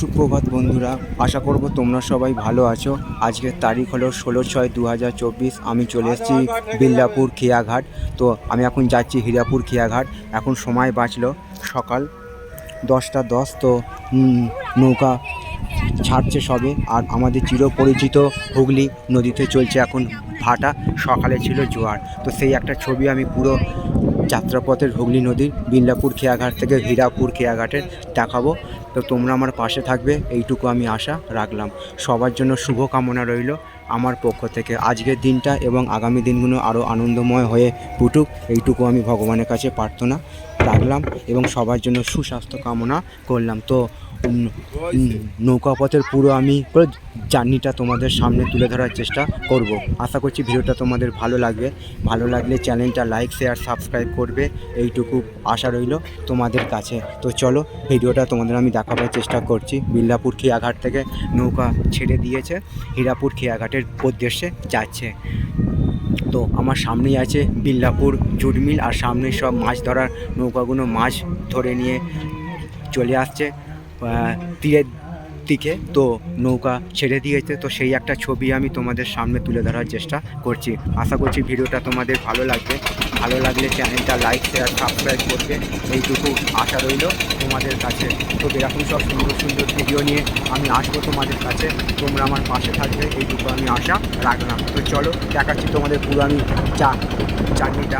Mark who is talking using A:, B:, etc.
A: সুপ্রভাত বন্ধুরা, আশা করব তোমরা সবাই ভালো আছো। আজকের তারিখ হলো ষোলো ছয় দু হাজার চব্বিশ। আমি চলে এসেছি বিল্লাপুর খেয়াঘাট। তো আমি এখন যাচ্ছি হিরাপুর খেয়াঘাট। এখন সময় বাঁচলো সকাল দশটা দশ। তো নৌকা ছাড়ছে সবে। আর আমাদের চিরপরিচিত হুগলি নদীতে চলছে এখন ভাটা। সকালে ছিল জোয়ার। তো সেই একটা ছবি আমি পুরো যাত্রাপথের হুগলি নদীর বিল্লাপুর খেয়াঘাট থেকে হীরাপুর খেয়াঘাটের দেখাবো। তো তোমরা আমার পাশে থাকবে, এইটুকু আমি আশা রাখলাম। সবার জন্য শুভকামনা রইল আমার পক্ষ থেকে। আজকের দিনটা এবং আগামী দিনগুলো আরও আনন্দময় হয়ে উঠুক, এইটুকু আমি ভগবানের কাছে প্রার্থনা রাখলাম এবং সবার জন্য সুস্বাস্থ্য কামনা করলাম। তো উম, নৌকাপথের পুরো আমি পুরো জার্নিটা তোমাদের সামনে তুলে ধরার চেষ্টা করব। আশা করছি ভিডিওটা তোমাদের ভালো লাগবে। ভালো লাগলে চ্যানেলটা লাইক শেয়ার সাবস্ক্রাইব করবে। এইটুকু আশা রইল তোমাদের কাছে। তো চলো ভিডিওটা তোমাদের আমি দেখাবার চেষ্টা করছি। বিল্লাপুর খেয়াঘাট থেকে নৌকা ছেড়ে দিয়েছে। হীরাপুর খেয়াঘাটের উদ্দেশ্যে যাচ্ছে। তো আমার সামনেই আছে বিল্লাপুর জুট মিল আর সামনে সব মাছ ধরার নৌকাগুলো মাছ ধরে নিয়ে চলে আসছে। তীরের দিকে, তো নৌকা ছেড়ে দিয়েছে, তো সেই একটা ছবি আমি তোমাদের সামনে তুলে ধরার চেষ্টা করছি। আশা করছি ভিডিওটা তোমাদের ভালো লাগবে। ভালো লাগলে চ্যানেলটা লাইক শেয়ার সাবস্ক্রাইব করবে। এইটুকু আশা রইল তোমাদের কাছে। তো এরকম সব সুন্দর সুন্দর ভিডিও নিয়ে আমি আসব তোমাদের কাছে। তোমরা আমার পাশে থাকবে, এইটুকু আমি আশা রাখলাম। তো চলো দেখাচ্ছি তোমাদের পুরো আমি চা চাটনিটা।